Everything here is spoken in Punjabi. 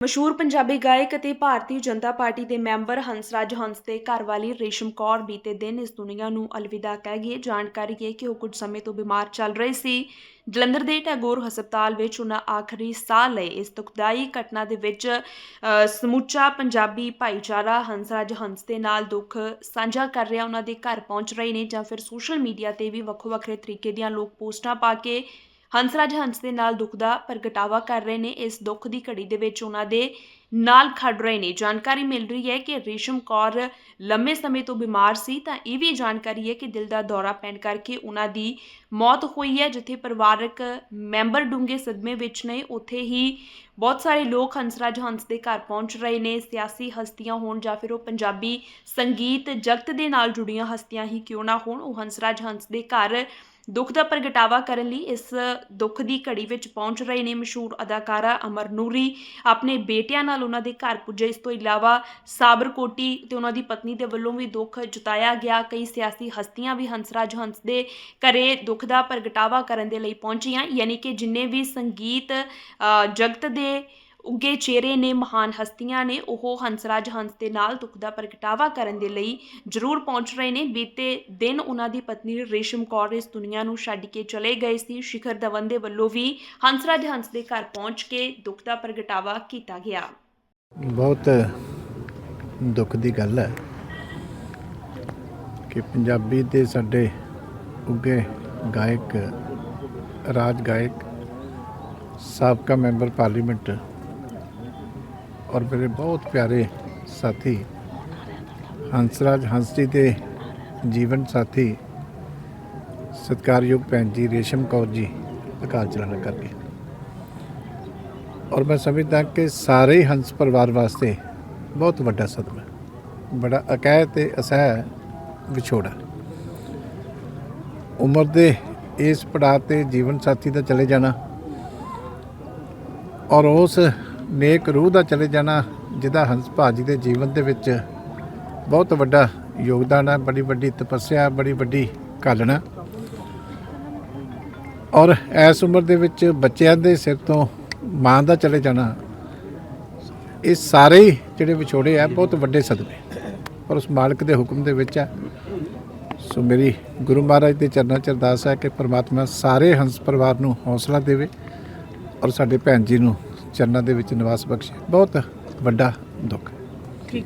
ਮਸ਼ਹੂਰ ਪੰਜਾਬੀ ਗਾਇਕ ਅਤੇ ਭਾਰਤੀ ਜਨਤਾ ਪਾਰਟੀ ਦੇ ਮੈਂਬਰ ਹੰਸਰਾਜ ਹੰਸ ਦੇ ਘਰ ਵਾਲੀ ਰੇਸ਼ਮ ਕੌਰ ਬੀਤੇ ਦਿਨ ਇਸ ਦੁਨੀਆ ਨੂੰ ਅਲਵਿਦਾ ਕਹਿ ਗਈ ਜਾਣਕਾਰੀ ਹੈ ਕਿ ਉਹ ਕੁਝ ਸਮੇਂ ਤੋਂ ਬਿਮਾਰ ਚੱਲ ਰਹੇ ਸੀ। ਜਲੰਧਰ ਦੇ ਟੈਗੋਰ ਹਸਪਤਾਲ ਵਿੱਚ ਉਹਨਾਂ ਆਖਰੀ ਸਾਹ ਲਏ। ਇਸ ਦੁਖਦਾਈ ਘਟਨਾ ਦੇ ਵਿੱਚ ਸਮੁੱਚਾ ਪੰਜਾਬੀ ਭਾਈਚਾਰਾ ਹੰਸਰਾਜ ਹੰਸ ਦੇ ਨਾਲ ਦੁੱਖ ਸਾਂਝਾ ਕਰ ਰਿਹਾ, ਉਹਨਾਂ ਦੇ ਘਰ ਪਹੁੰਚ ਰਹੇ ਨੇ ਜਾਂ ਫਿਰ ਸੋਸ਼ਲ ਮੀਡੀਆ ਤੇ ਵੀ ਵੱਖੋ ਵੱਖਰੇ ਤਰੀਕੇ ਦੀਆਂ ਲੋਕ ਪੋਸਟਾਂ ਪਾ ਕੇ ਹੰਸਰਾਜ ਹੰਸ ਦੇ ਨਾਲ ਦੁੱਖ ਦਾ ਪ੍ਰਗਟਾਵਾ ਕਰ ਰਹੇ ਨੇ। ਇਸ ਦੁੱਖ ਦੀ ਘੜੀ ਦੇ ਵਿੱਚ ਉਹਨਾਂ ਦੇ ਨਾਲ ਖੜ ਰਹੇ ਨੇ। ਜਾਣਕਾਰੀ ਮਿਲ ਰਹੀ ਹੈ ਕਿ ਰੇਸ਼ਮ ਕੌਰ ਲੰਮੇ ਸਮੇਂ ਤੋਂ ਬਿਮਾਰ ਸੀ। ਤਾਂ ਇਹ ਵੀ ਜਾਣਕਾਰੀ ਹੈ ਕਿ ਦਿਲ ਦਾ ਦੌਰਾ ਪੈਣ ਕਰਕੇ ਉਹਨਾਂ ਦੀ ਮੌਤ ਹੋਈ ਹੈ, ਜਿੱਥੇ ਪਰਿਵਾਰਕ ਮੈਂਬਰ ਡੂੰਘੇ ਸਦਮੇ ਵਿੱਚ ਨੇ। ਉੱਥੇ ਹੀ ਬਹੁਤ ਸਾਰੇ ਲੋਕ ਹੰਸਰਾਜ ਹੰਸ ਦੇ ਘਰ ਪਹੁੰਚ ਰਹੇ ਨੇ। ਸਿਆਸੀ ਹਸਤੀਆਂ ਹੋਣ ਜਾਂ ਫਿਰ ਉਹ ਪੰਜਾਬੀ ਸੰਗੀਤ ਜਗਤ ਦੇ ਨਾਲ ਜੁੜੀਆਂ ਹਸਤੀਆਂ ਹੀ ਕਿਉਂ ਨਾ ਹੋਣ, ਉਹ ਹੰਸਰਾਜ ਹੰਸ ਦੇ ਘਰ ਦੁੱਖ ਦਾ ਪ੍ਰਗਟਾਵਾ ਕਰਨ ਲਈ ਇਸ ਦੁੱਖ ਦੀ ਘੜੀ ਵਿੱਚ ਪਹੁੰਚ ਰਹੇ ਨੇ ਮਸ਼ਹੂਰ ਅਦਾਕਾਰਾ ਅਮਰ ਨੂਰੀ। ਆਪਣੇ ਬੇਟਿਆਂ ਨਾਲ ਉਹਨਾਂ ਦੇ ਘਰ ਪੁੱਜੇ। ਇਸ ਤੋਂ ਇਲਾਵਾ ਸਾਬਰਕੋਟੀ ਤੇ ਉਹਨਾਂ ਦੀ ਪਤਨੀ ਦੇ ਵੱਲੋਂ ਵੀ ਦੁੱਖ ਜਤਾਇਆ ਗਿਆ। ਕਈ ਸਿਆਸੀ ਹਸਤੀਆਂ ਵੀ ਹੰਸਰਾਜ ਹੰਸ ਦੇ ਘਰੇ ਦੁੱਖ ਦਾ ਪ੍ਰਗਟਾਵਾ ਕਰਨ ਦੇ ਲਈ ਪਹੁੰਚੀਆਂ। ਯਾਨੀ ਕਿ ਜਿੰਨੇ ਵੀ ਸੰਗੀਤ ਜਗਤ ਦੇ ਉੱਗੇ ਚਿਹਰੇ ਨੇ, ਮਹਾਨ ਹਸਤੀਆਂ ਨੇ, ਉਹ ਹੰਸਰਾਜ ਹੰਸ ਦੇ ਨਾਲ ਦੁੱਖ ਦਾ ਪ੍ਰਗਟਾਵਾ ਕਰਨ ਦੇ ਲਈ ਜ਼ਰੂਰ ਪਹੁੰਚ ਰਹੇ ਨੇ। ਬੀਤੇ ਦਿਨ ਉਹਨਾਂ ਦੀ ਪਤਨੀ ਰੇਸ਼ਮ ਕੌਰ ਇਸ ਦੁਨੀਆ ਨੂੰ ਛੱਡ ਕੇ ਚਲੇ ਗਏ ਸੀ। ਸ਼ਿਖਰ ਧਵਨ ਦੇ ਵੱਲੋਂ ਵੀ ਹੰਸਰਾਜ ਹੰਸ ਦੇ ਘਰ ਪਹੁੰਚ ਕੇ ਦੁੱਖ ਦਾ ਪ੍ਰਗਟਾਵਾ ਕੀਤਾ ਗਿਆ। ਬਹੁਤ ਦੁੱਖ ਦੀ ਗੱਲ ਹੈ ਕਿ ਪੰਜਾਬੀ ਦੇ ਸਾਡੇ ਉੱਗੇ ਗਾਇਕ, ਰਾਜ ਗਾਇਕ, ਸਾਬਕਾ ਮੈਂਬਰ ਪਾਰਲੀਮੈਂਟ ਔਰ ਮੇਰੇ ਬਹੁਤ ਪਿਆਰੇ ਸਾਥੀ ਹੰਸਰਾਜ ਹੰਸ ਜੀ ਦੇ ਜੀਵਨ ਸਾਥੀ ਸਤਿਕਾਰਯੋਗ ਭੈਣ ਜੀ ਰੇਸ਼ਮ ਕੌਰ ਜੀ, ਅਕਾਲ ਚਲਾਣਾ ਕਰਕੇ। ਔਰ ਮੈਂ ਸਮਝਦਾ ਕਿ ਸਾਰੇ ਹੰਸ ਪਰਿਵਾਰ ਵਾਸਤੇ ਬਹੁਤ ਵੱਡਾ ਸਦਮਾ ਬੜਾ ਅਕਹਿ ਤੇ ਅਸਹਿ ਵਿਛੋੜਾ ਉਮਰ ਦੇ ਇਸ ਪੜਾਅ ਤੇ ਜੀਵਨ ਸਾਥੀ ਦਾ ਚਲੇ ਜਾਣਾ ਔਰ ਉਸ ਨੇਕ ਰੂਹ ਦਾ ਚਲੇ ਜਾਣਾ, ਜਿਹਦਾ ਹੰਸ ਭਾਜੀ ਦੇ ਜੀਵਨ ਦੇ ਵਿੱਚ ਬਹੁਤ ਵੱਡਾ ਯੋਗਦਾਨ ਹੈ, ਬੜੀ ਵੱਡੀ ਤਪੱਸਿਆ, ਬੜੀ ਵੱਡੀ ਘਾਲਣਾ। ਔਰ ਇਸ ਉਮਰ ਦੇ ਵਿੱਚ ਬੱਚਿਆਂ ਦੇ ਸਿਰ ਤੋਂ ਮਾਂ ਦਾ ਚਲੇ ਜਾਣਾ, ਇਹ ਸਾਰੇ ਹੀ ਜਿਹੜੇ ਵਿਛੋੜੇ ਆ, ਬਹੁਤ ਵੱਡੇ ਸਦਮੇ। ਪਰ ਉਸ ਮਾਲਕ ਦੇ ਹੁਕਮ ਦੇ ਵਿੱਚ ਆ। ਸੋ ਮੇਰੀ ਗੁਰੂ ਮਹਾਰਾਜ ਦੇ ਚਰਨਾਂ 'ਚ ਅਰਦਾਸ ਹੈ ਕਿ ਪ੍ਰਮਾਤਮਾ ਸਾਰੇ ਹੰਸ ਪਰਿਵਾਰ ਨੂੰ ਹੌਸਲਾ ਦੇਵੇ ਔਰ ਸਾਡੇ ਭੈਣ ਜੀ ਨੂੰ ਚਰਨਾਂ ਦੇ ਵਿੱਚ ਨਿਵਾਸ ਬਖਸ਼ੇ। ਬਹੁਤ ਵੱਡਾ ਦੁੱਖ। ਠੀਕ।